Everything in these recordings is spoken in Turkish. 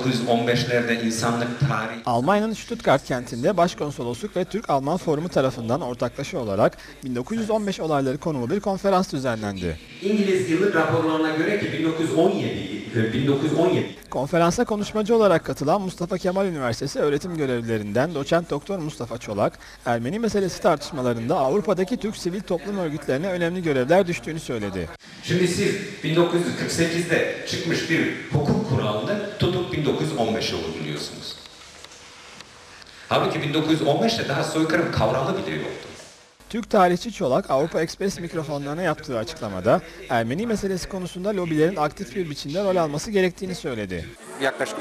1915'lerde insanlık tarihi Almanya'nın Stuttgart kentinde Başkonsolosluk ve Türk-Alman Forumu tarafından ortaklaşa olarak 1915 olayları konulu bir konferans düzenlendi. İngiliz yıllık raporlarına göre ki 1917 e, 1917 Konferansa konuşmacı olarak katılan Mustafa Kemal Üniversitesi öğretim görevlilerinden doçent doktor Mustafa Çolak, Ermeni meselesi tartışmalarında Avrupa'daki Türk sivil toplum örgütlerine önemli görevler düştüğünü söyledi. Şimdi siz 1948'de çıkmış bir hukuk kuralını tutup 1915'e uyguluyorsunuz. Halbuki 1915'te daha soykırım kavramı bile yoktu. Türk tarihçi Çolak, Avrupa Ekspres mikrofonlarına yaptığı açıklamada Ermeni meselesi konusunda lobilerin aktif bir biçimde rol alması gerektiğini söyledi. yaklaşık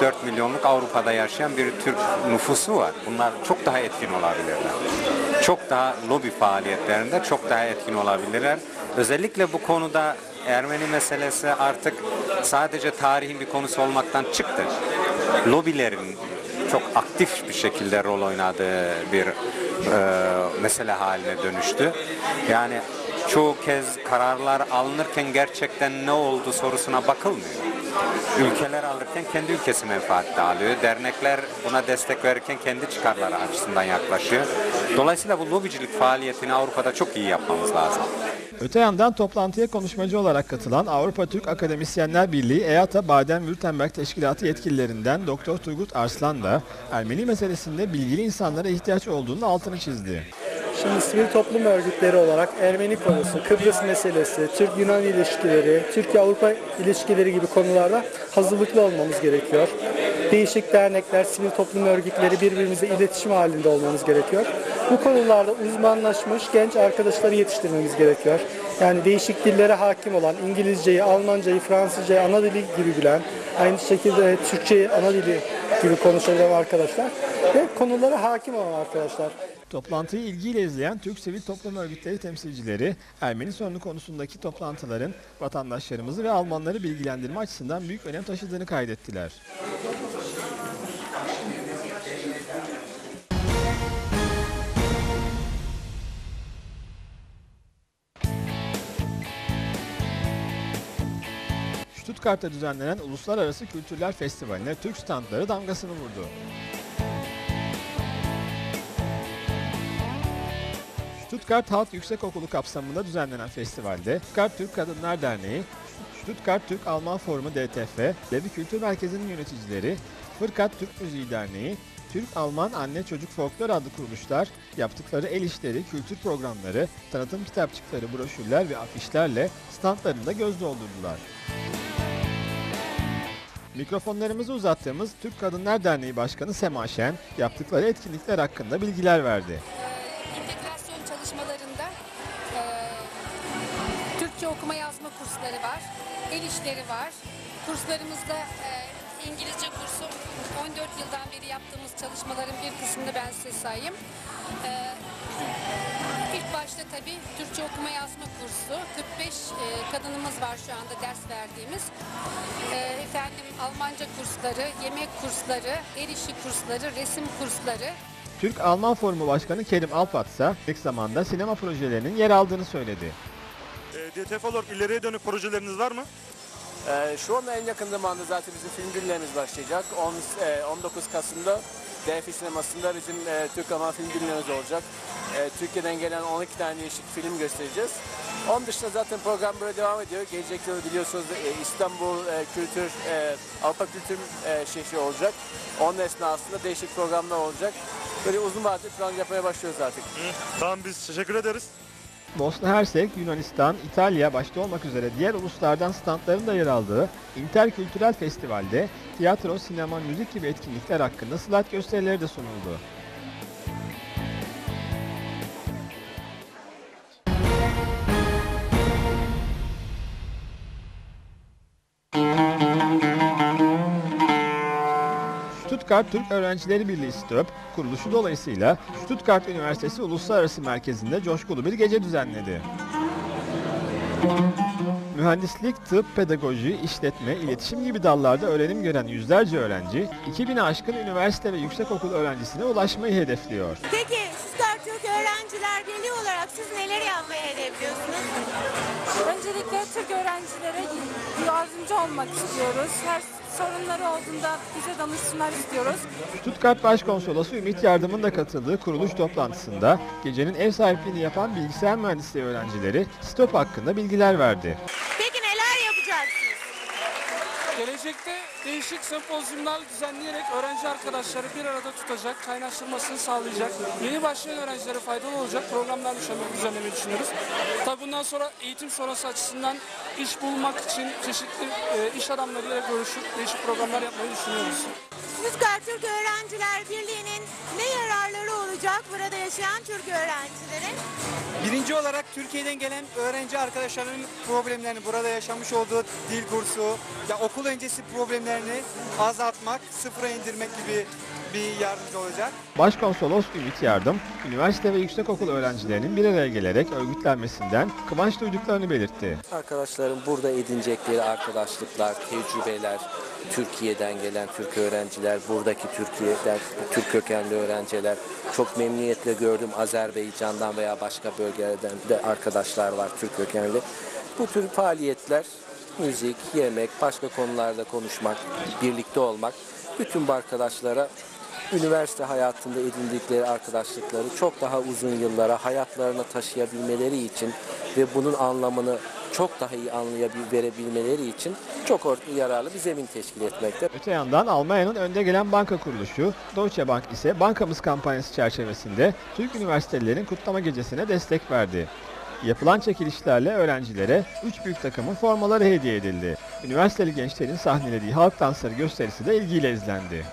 3,5-4 milyonluk Avrupa'da yaşayan bir Türk nüfusu var. Bunlar çok daha etkin olabilirler. Çok daha lobi faaliyetlerinde çok daha etkin olabilirler. Özellikle bu konuda Ermeni meselesi artık sadece tarihin bir konusu olmaktan çıktı. Lobilerin çok aktif bir şekilde rol oynadığı bir e, mesele haline dönüştü. Yani çoğu kez kararlar alınırken gerçekten ne oldu sorusuna bakılmıyor. Ülkeler alırken kendi ülkesi menfaatli alıyor. Dernekler buna destek verirken kendi çıkarları açısından yaklaşıyor. Dolayısıyla bu lobicilik faaliyetini Avrupa'da çok iyi yapmamız lazım. Öte yandan toplantıya konuşmacı olarak katılan Avrupa Türk Akademisyenler Birliği EATA Baden-Württemberg Teşkilatı yetkililerinden Doktor Turgut Arslan da Ermeni meselesinde bilgili insanlara ihtiyaç olduğunu altını çizdi. Şimdi sivil toplum örgütleri olarak Ermeni konusu, Kıbrıs meselesi, Türk-Yunan ilişkileri, Türkiye-Avrupa ilişkileri gibi konularda hazırlıklı olmamız gerekiyor. Değişik dernekler, sivil toplum örgütleri birbirimizle iletişim halinde olmamız gerekiyor. Bu konularda uzmanlaşmış genç arkadaşları yetiştirmemiz gerekiyor. Yani değişik dillere hakim olan, İngilizceyi, Almancayı, Fransızcayı ana dili gibi bilen, aynı şekilde Türkçeyi ana dili gibi konuşabilen arkadaşlar ve konulara hakim olan arkadaşlar. Toplantıyı ilgiyle izleyen Türk Sivil Toplum Örgütleri temsilcileri Ermeni sorunu konusundaki toplantıların vatandaşlarımızı ve Almanları bilgilendirme açısından büyük önem taşıdığını kaydettiler. Stuttgart'ta düzenlenen Uluslararası Kültürler Festivali'ne Türk standları damgasını vurdu. Stuttgart Halk Yüksekokulu kapsamında düzenlenen festivalde Stuttgart Türk Kadınlar Derneği, Stuttgart Türk Alman Forumu DTF, Levi Kültür Merkezi'nin yöneticileri, Fırkat Türk Müziği Derneği, Türk-Alman Anne Çocuk Folklor adlı kuruluşlar yaptıkları el işleri, kültür programları, tanıtım kitapçıkları, broşürler ve afişlerle standlarında göz doldurdular. Mikrofonlarımızı uzattığımız Türk Kadınlar Derneği Başkanı Sema Şen yaptıkları etkinlikler hakkında bilgiler verdi. Okuma yazma kursları var, el işleri var. Kurslarımızda e, İngilizce kursu 14 yıldan beri yaptığımız çalışmaların bir kısmını ben size sayayım. E, ilk başta tabii Türkçe okuma yazma kursu. 45 e, kadınımız var şu anda ders verdiğimiz. E, efendim Almanca kursları, yemek kursları, el işi kursları, resim kursları. Türk-Alman Forumu Başkanı Kerim Alpat ise ilk zamanda sinema projelerinin yer aldığını söyledi. E, DTF olarak ileriye dönük projeleriniz var mı? Ee, şu anda en yakın zamanda zaten bizim film günlerimiz başlayacak. 10, e, 19 Kasım'da DFİ sinemasında bizim e, Türk Alman film günlerimiz olacak. E, Türkiye'den gelen 12 tane değişik film göstereceğiz. Onun dışında zaten program böyle devam ediyor. Gelecek yıl biliyorsunuz e, İstanbul e, Kültür, e, Avrupa Kültür e, şehri olacak. Onun esnasında değişik programlar olacak. Böyle uzun vadeli plan yapmaya başlıyoruz artık. Tamam biz teşekkür ederiz. Bosna Hersek, Yunanistan, İtalya başta olmak üzere diğer uluslardan standların da yer aldığı Interkültürel Festival'de tiyatro, sinema, müzik gibi etkinlikler hakkında slide gösterileri de sunuldu. Stuttgart Türk Öğrencileri Birliği STÖP, kuruluşu dolayısıyla Stuttgart Üniversitesi Uluslararası Merkezi'nde coşkulu bir gece düzenledi. Mühendislik, tıp, pedagoji, işletme, iletişim gibi dallarda öğrenim gören yüzlerce öğrenci, 2000'e aşkın üniversite ve yüksekokul öğrencisine ulaşmayı hedefliyor. Peki Stuttgart Türk Öğrenci Öğrenciler Birliği olarak siz neler yapmayı hedefliyorsunuz? Öncelikle Türk öğrencilere yardımcı olmak istiyoruz. Her sorunları olduğunda bize danışsınlar istiyoruz. Stuttgart Başkonsolosu Ümit Yardım'ın da katıldığı kuruluş toplantısında gecenin ev sahipliğini yapan bilgisayar mühendisliği öğrencileri stop hakkında bilgiler verdi. Peki neler yapacaksınız? Gelecekte değişik sempozyumlar düzenleyerek öğrenci arkadaşları bir arada tutacak, kaynaştırmasını sağlayacak, yeni başlayan öğrencilere faydalı olacak programlar düzenlemeyi düzenlemeyi düşünüyoruz. Tabii bundan sonra eğitim sonrası açısından iş bulmak için çeşitli e, iş adamlarıyla görüşüp değişik programlar yapmayı düşünüyoruz. Stuttgart Türk Öğrenciler Birliği'nin ne yararları olacak burada yaşayan Türk öğrencilerin? Birinci olarak Türkiye'den gelen öğrenci arkadaşlarının problemlerini, burada yaşamış olduğu dil kursu, ya okul öncesi problemlerini azaltmak, sıfıra indirmek gibi bir yardımcı olacak. Başkonsolos Ümit Yardım, üniversite ve yüksekokul öğrencilerinin bir araya gelerek örgütlenmesinden kıvanç duyduklarını belirtti. Arkadaşlarım burada edinecekleri arkadaşlıklar, tecrübeler, Türkiye'den gelen Türk öğrenciler, buradaki Türkiye'den Türk kökenli öğrenciler. Çok memnuniyetle gördüm Azerbaycan'dan veya başka bölgelerden de arkadaşlar var Türk kökenli. Bu tür faaliyetler, müzik, yemek, başka konularda konuşmak, birlikte olmak bütün bu arkadaşlara üniversite hayatında edindikleri arkadaşlıkları çok daha uzun yıllara hayatlarına taşıyabilmeleri için ve bunun anlamını çok daha iyi anlayabilmeleri için çok yararlı bir zemin teşkil etmekte. Öte yandan Almanya'nın önde gelen banka kuruluşu Deutsche Bank ise bankamız kampanyası çerçevesinde Türk üniversitelilerin kutlama gecesine destek verdi. Yapılan çekilişlerle öğrencilere 3 büyük takımın formaları hediye edildi. Üniversiteli gençlerin sahnelediği halk dansları gösterisi de ilgiyle izlendi.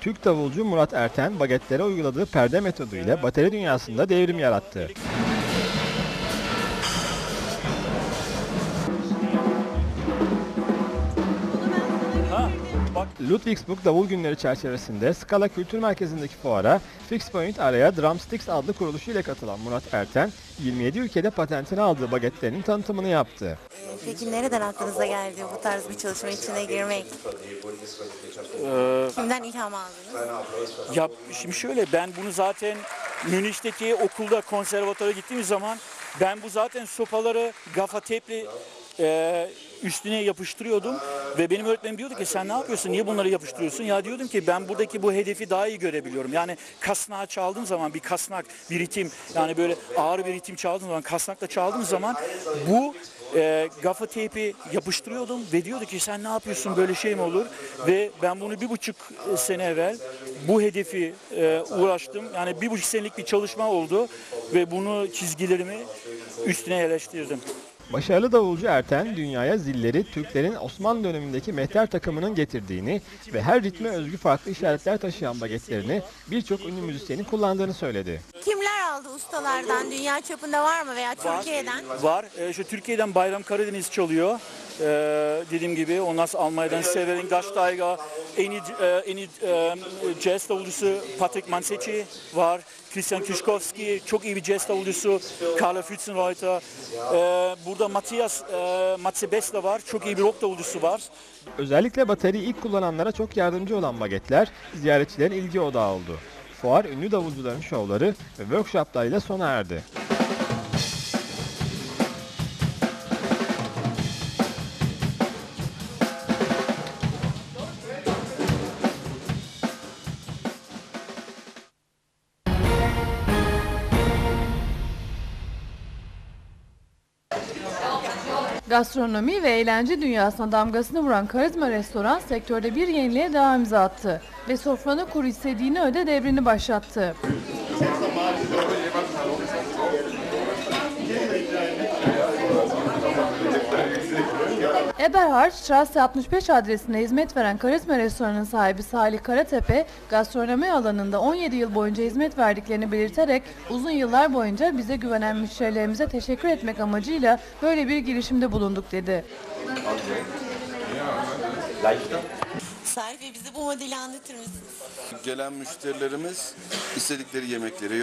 Türk davulcu Murat Erten bagetlere uyguladığı perde metodu ile bateri dünyasında devrim yarattı. Ludwigsburg Davul Günleri çerçevesinde Skala Kültür Merkezi'ndeki fuara Fix Point araya Drumsticks adlı kuruluşu ile katılan Murat Erten, 27 ülkede patentini aldığı bagetlerinin tanıtımını yaptı. Peki nereden aklınıza geldi bu tarz bir çalışma içine girmek? Kimden ilham aldınız? Ya şimdi şöyle ben bunu zaten Münih'teki okulda konservatuvara gittiğim zaman ben bu zaten sopaları gafa teple e, üstüne yapıştırıyordum. Ve benim öğretmenim diyordu ki sen ne yapıyorsun? Niye bunları yapıştırıyorsun? Ya diyordum ki ben buradaki bu hedefi daha iyi görebiliyorum. Yani kasnağı çaldığım zaman bir kasnak bir ritim yani böyle ağır bir ritim çaldığım zaman kasnakla çaldığım zaman bu e, gafa teypi yapıştırıyordum ve diyordu ki sen ne yapıyorsun? Böyle şey mi olur? Ve ben bunu bir buçuk sene evvel bu hedefi e, uğraştım. Yani bir buçuk senelik bir çalışma oldu ve bunu çizgilerimi üstüne yerleştirdim. Başarılı davulcu Erten, dünyaya zilleri Türklerin Osmanlı dönemindeki mehter takımının getirdiğini ve her ritme özgü farklı işaretler taşıyan bagetlerini birçok ünlü müzisyenin kullandığını söyledi. Kimler aldı ustalardan? Dünya çapında var mı veya Türkiye'den? Var. E, şu Türkiye'den Bayram Karadeniz çalıyor. E, dediğim gibi ondan sonra Almanya'dan Severin Gasteigger, en iyi, e, en iyi e, jazz davulcusu Patrick Mansecchi var. Christian Kiszkowski çok iyi bir jazz davulcusu. Carla Fützenreuter. E, burada Matthias e, Matsebesla var. Çok iyi bir rock davulcusu var. Özellikle bateriyi ilk kullananlara çok yardımcı olan bagetler ziyaretçilerin ilgi odağı oldu. Fuar ünlü davulcuların şovları ve workshoplarıyla sona erdi. Gastronomi ve eğlence dünyasına damgasını vuran karizma restoran sektörde bir yeniliğe daha imza attı ve sofranı kuru istediğini öde devrini başlattı. Eberhard Strasse 65 adresinde hizmet veren karizma restoranın sahibi Salih Karatepe, gastronomi alanında 17 yıl boyunca hizmet verdiklerini belirterek uzun yıllar boyunca bize güvenen müşterilerimize teşekkür etmek amacıyla böyle bir girişimde bulunduk dedi. Salih Bey bize bu modeli anlatır mısınız? Gelen müşterilerimiz istedikleri yemekleri yiyor.